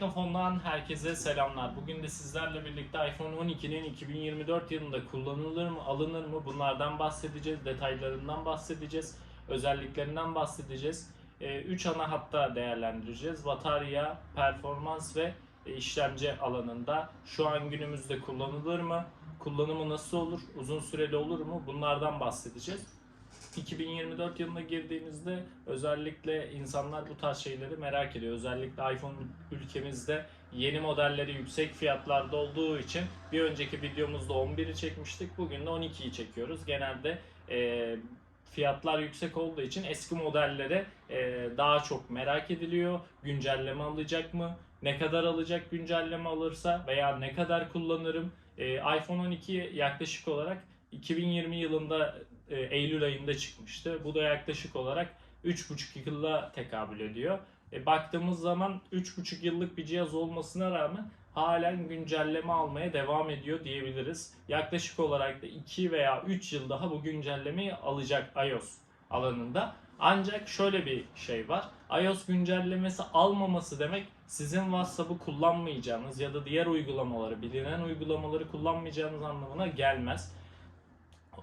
Teknofon'dan herkese selamlar. Bugün de sizlerle birlikte iPhone 12'nin 2024 yılında kullanılır mı, alınır mı bunlardan bahsedeceğiz, detaylarından bahsedeceğiz, özelliklerinden bahsedeceğiz. 3 ana hatta değerlendireceğiz. Batarya, performans ve e, işlemci alanında şu an günümüzde kullanılır mı, kullanımı nasıl olur, uzun süreli olur mu bunlardan bahsedeceğiz. 2024 yılına girdiğimizde özellikle insanlar bu tarz şeyleri merak ediyor. Özellikle iPhone ülkemizde yeni modelleri yüksek fiyatlarda olduğu için bir önceki videomuzda 11'i çekmiştik. Bugün de 12'yi çekiyoruz. Genelde e, fiyatlar yüksek olduğu için eski modelleri e, daha çok merak ediliyor. Güncelleme alacak mı? Ne kadar alacak güncelleme alırsa veya ne kadar kullanırım? E, iPhone 12 yaklaşık olarak 2020 yılında Eylül ayında çıkmıştı. Bu da yaklaşık olarak 3,5 yılla tekabül ediyor. E, baktığımız zaman 3,5 yıllık bir cihaz olmasına rağmen halen güncelleme almaya devam ediyor diyebiliriz. Yaklaşık olarak da 2 veya 3 yıl daha bu güncellemeyi alacak iOS alanında. Ancak şöyle bir şey var. iOS güncellemesi almaması demek sizin WhatsApp'ı kullanmayacağınız ya da diğer uygulamaları, bilinen uygulamaları kullanmayacağınız anlamına gelmez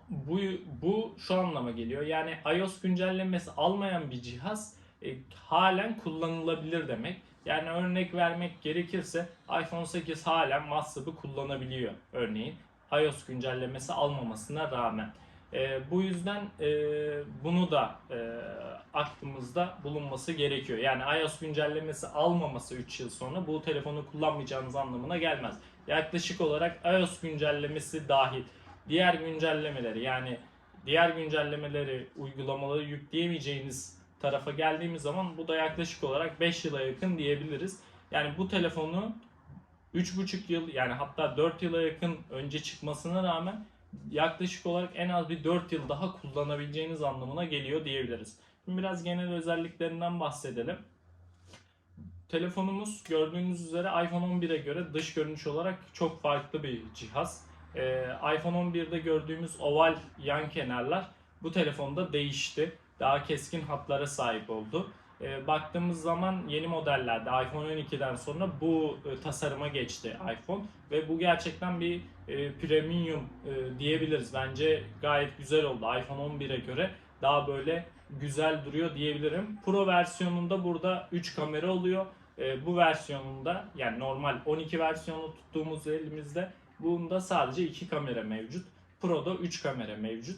bu, bu şu anlama geliyor. Yani iOS güncellemesi almayan bir cihaz e, halen kullanılabilir demek. Yani örnek vermek gerekirse iPhone 8 halen WhatsApp'ı kullanabiliyor örneğin. iOS güncellemesi almamasına rağmen. E, bu yüzden e, bunu da e, aklımızda bulunması gerekiyor. Yani iOS güncellemesi almaması 3 yıl sonra bu telefonu kullanmayacağınız anlamına gelmez. Yaklaşık olarak iOS güncellemesi dahil diğer güncellemeleri yani diğer güncellemeleri, uygulamaları yükleyemeyeceğiniz tarafa geldiğimiz zaman bu da yaklaşık olarak 5 yıla yakın diyebiliriz. Yani bu telefonu 3,5 yıl yani hatta 4 yıla yakın önce çıkmasına rağmen yaklaşık olarak en az bir 4 yıl daha kullanabileceğiniz anlamına geliyor diyebiliriz. Şimdi biraz genel özelliklerinden bahsedelim. Telefonumuz gördüğünüz üzere iPhone 11'e göre dış görünüş olarak çok farklı bir cihaz. Ee, iPhone 11'de gördüğümüz oval yan kenarlar bu telefonda değişti. Daha keskin hatlara sahip oldu. Ee, baktığımız zaman yeni modellerde iPhone 12'den sonra bu e, tasarıma geçti iPhone ve bu gerçekten bir e, premium e, diyebiliriz. Bence gayet güzel oldu. iPhone 11'e göre daha böyle güzel duruyor diyebilirim. Pro versiyonunda burada 3 kamera oluyor. E, bu versiyonunda yani normal 12 versiyonu tuttuğumuz elimizde Bunda sadece 2 kamera mevcut. Pro'da 3 kamera mevcut.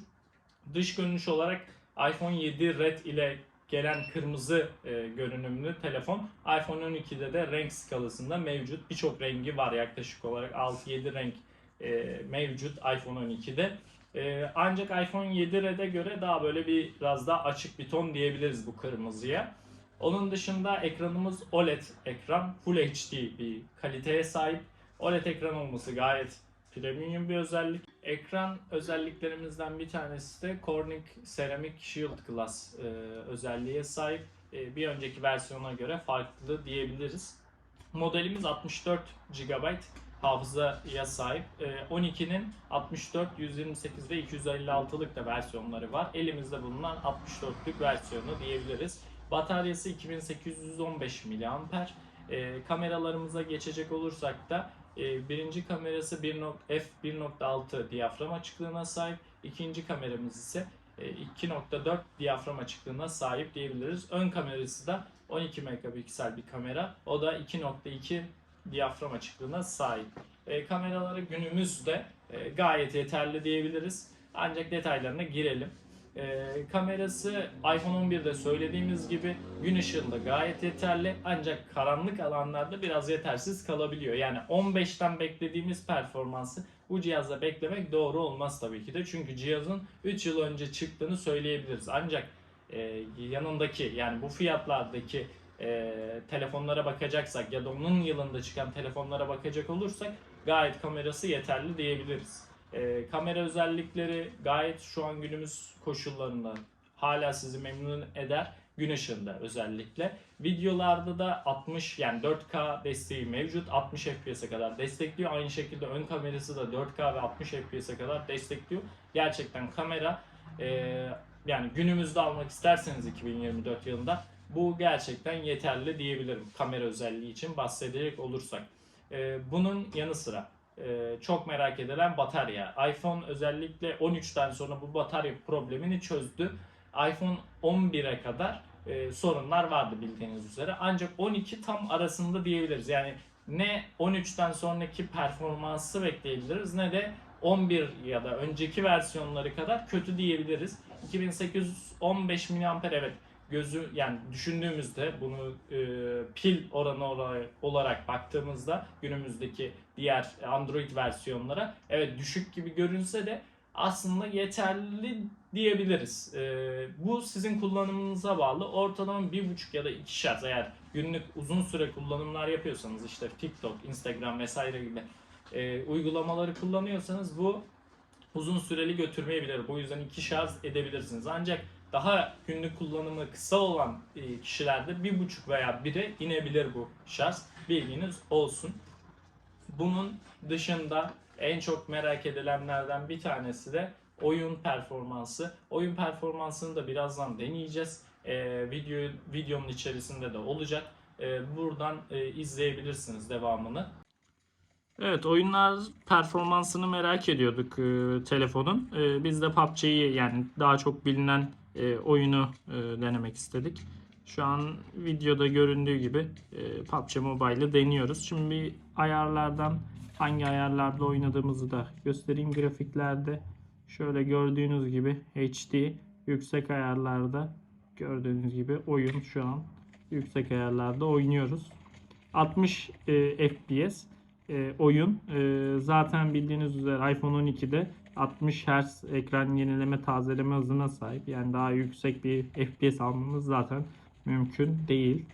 Dış görünüş olarak iPhone 7 Red ile gelen kırmızı e, görünümlü telefon iPhone 12'de de renk skalasında mevcut. Birçok rengi var yaklaşık olarak 6-7 renk e, mevcut iPhone 12'de. E, ancak iPhone 7 Red'e göre daha böyle bir biraz daha açık bir ton diyebiliriz bu kırmızıya. Onun dışında ekranımız OLED ekran, Full HD bir kaliteye sahip. OLED ekran olması gayet premium bir özellik. Ekran özelliklerimizden bir tanesi de Corning Ceramic Shield Glass e, özelliğe sahip. E, bir önceki versiyona göre farklı diyebiliriz. Modelimiz 64 GB hafızaya sahip. E, 12'nin 64, 128 ve 256'lık da versiyonları var. Elimizde bulunan 64'lük versiyonu diyebiliriz. Bataryası 2815 mAh. E, kameralarımıza geçecek olursak da birinci kamerası 1. f1.6 diyafram açıklığına sahip. İkinci kameramız ise e, 2.4 diyafram açıklığına sahip diyebiliriz. Ön kamerası da 12 megapiksel bir kamera. O da 2.2 diyafram açıklığına sahip. E, kameraları günümüzde e, gayet yeterli diyebiliriz. Ancak detaylarına girelim. E, kamerası iPhone 11'de söylediğimiz gibi gün ışığında gayet yeterli ancak karanlık alanlarda biraz yetersiz kalabiliyor. Yani 15'ten beklediğimiz performansı bu cihazda beklemek doğru olmaz tabii ki de. Çünkü cihazın 3 yıl önce çıktığını söyleyebiliriz. Ancak e, yanındaki yani bu fiyatlardaki e, telefonlara bakacaksak ya da onun yılında çıkan telefonlara bakacak olursak gayet kamerası yeterli diyebiliriz. E, kamera özellikleri gayet şu an günümüz koşullarında hala sizi memnun eder. Gün ışığında özellikle. Videolarda da 60 yani 4K desteği mevcut. 60 FPS'e kadar destekliyor. Aynı şekilde ön kamerası da 4K ve 60 FPS'e kadar destekliyor. Gerçekten kamera e, yani günümüzde almak isterseniz 2024 yılında Bu gerçekten yeterli diyebilirim kamera özelliği için bahsedecek olursak. Ee, bunun yanı sıra e, çok merak edilen batarya. iPhone özellikle 13'ten sonra bu batarya problemini çözdü. iPhone 11'e kadar e, sorunlar vardı bildiğiniz üzere. Ancak 12 tam arasında diyebiliriz. Yani ne 13'ten sonraki performansı bekleyebiliriz ne de 11 ya da önceki versiyonları kadar kötü diyebiliriz. 2815 mAh evet gözü yani düşündüğümüzde bunu e, pil oranı olarak, baktığımızda günümüzdeki diğer Android versiyonlara evet düşük gibi görünse de aslında yeterli diyebiliriz. E, bu sizin kullanımınıza bağlı. Ortalama 1.5 ya da 2 şarj eğer günlük uzun süre kullanımlar yapıyorsanız işte TikTok, Instagram vesaire gibi e, uygulamaları kullanıyorsanız bu uzun süreli götürmeyebilir. Bu yüzden iki şarj edebilirsiniz. Ancak daha günlük kullanımı kısa olan e, kişilerde bir buçuk veya bire inebilir bu şarj. Bilginiz olsun. Bunun dışında en çok merak edilenlerden bir tanesi de oyun performansı. Oyun performansını da birazdan deneyeceğiz. E, video videonun içerisinde de olacak. E, buradan e, izleyebilirsiniz devamını. Evet oyunlar performansını merak ediyorduk e, telefonun. E, biz de PUBG'yi yani daha çok bilinen e, oyunu e, denemek istedik. Şu an videoda göründüğü gibi e, PUBG Mobile'ı deniyoruz. Şimdi bir ayarlardan hangi ayarlarda oynadığımızı da göstereyim. Grafiklerde şöyle gördüğünüz gibi HD yüksek ayarlarda gördüğünüz gibi oyun şu an yüksek ayarlarda oynuyoruz. 60 e, FPS e, oyun. E, zaten bildiğiniz üzere iPhone 12'de 60 Hz ekran yenileme tazeleme hızına sahip. Yani daha yüksek bir FPS almamız zaten mümkün değil.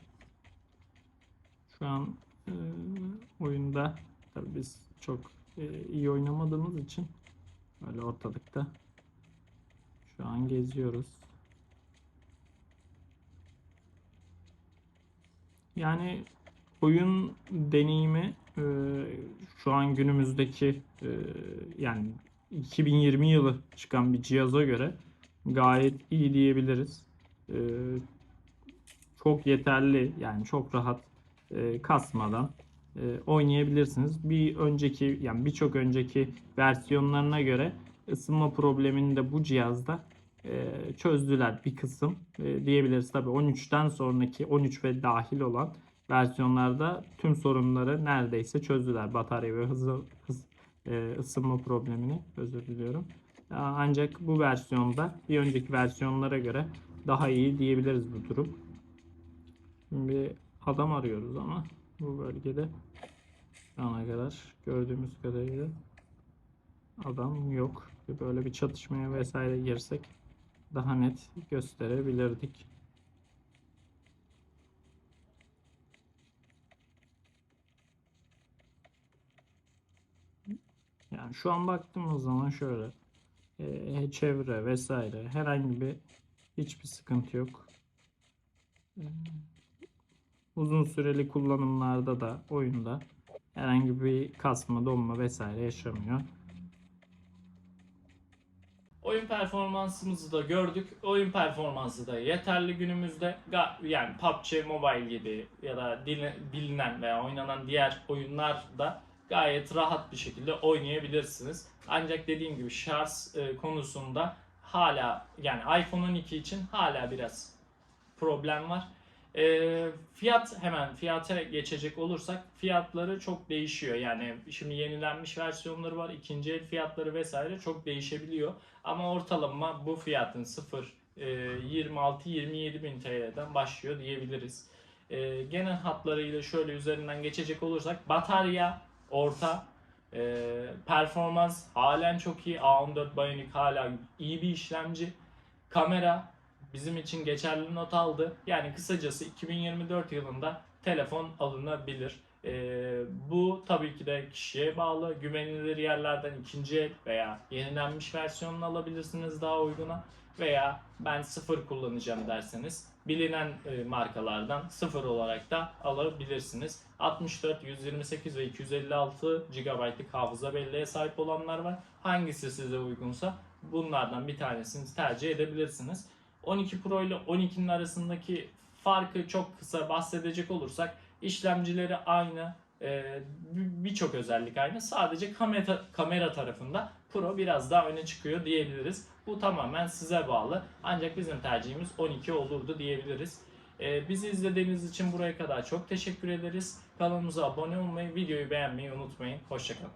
Şu an e, oyunda tabii biz çok e, iyi oynamadığımız için böyle ortalıkta şu an geziyoruz. Yani oyun deneyimi e, şu an günümüzdeki e, yani 2020 yılı çıkan bir cihaza göre gayet iyi diyebiliriz. E, çok yeterli yani çok rahat e, kasmadan e, oynayabilirsiniz. Bir önceki yani birçok önceki versiyonlarına göre ısınma problemini de bu cihazda e, çözdüler bir kısım e, diyebiliriz. Tabii 13'ten sonraki 13 ve dahil olan versiyonlarda tüm sorunları neredeyse çözdüler. Batarya ve hızı, hız, e, ısınma problemini özür diliyorum. Ancak bu versiyonda bir önceki versiyonlara göre daha iyi diyebiliriz bu durum. Şimdi adam arıyoruz ama bu bölgede ana kadar gördüğümüz kadarıyla adam yok. Böyle bir çatışmaya vesaire girsek daha net gösterebilirdik. Yani şu an baktığımız zaman şöyle e, çevre vesaire herhangi bir hiçbir sıkıntı yok. E, uzun süreli kullanımlarda da oyunda herhangi bir kasma, donma vesaire yaşamıyor. Oyun performansımızı da gördük. Oyun performansı da yeterli günümüzde. Yani PUBG Mobile gibi ya da bilinen veya oynanan diğer oyunlar da gayet rahat bir şekilde oynayabilirsiniz. Ancak dediğim gibi şarj e, konusunda hala yani iPhone 12 için hala biraz problem var. E, fiyat hemen fiyata geçecek olursak fiyatları çok değişiyor. Yani şimdi yenilenmiş versiyonları var. ikinci el fiyatları vesaire çok değişebiliyor. Ama ortalama bu fiyatın 0 e, 26-27 bin TL'den başlıyor diyebiliriz. E, genel hatlarıyla şöyle üzerinden geçecek olursak batarya orta e, performans halen çok iyi. A14 Bionic hala iyi bir işlemci. Kamera bizim için geçerli not aldı. Yani kısacası 2024 yılında telefon alınabilir. E, bu tabii ki de kişiye bağlı. Güvenilir yerlerden ikinci veya yenilenmiş versiyonunu alabilirsiniz daha uyguna. Veya ben sıfır kullanacağım derseniz bilinen e, markalardan sıfır olarak da alabilirsiniz. 64, 128 ve 256 GB'lık hafıza belleğe sahip olanlar var. Hangisi size uygunsa bunlardan bir tanesini tercih edebilirsiniz. 12 Pro ile 12'nin arasındaki farkı çok kısa bahsedecek olursak işlemcileri aynı, e, bir- birçok özellik aynı. Sadece kamera, kamera tarafında Pro biraz daha öne çıkıyor diyebiliriz. Bu tamamen size bağlı. Ancak bizim tercihimiz 12 olurdu diyebiliriz. E, bizi izlediğiniz için buraya kadar çok teşekkür ederiz. Kanalımıza abone olmayı, videoyu beğenmeyi unutmayın. Hoşçakalın.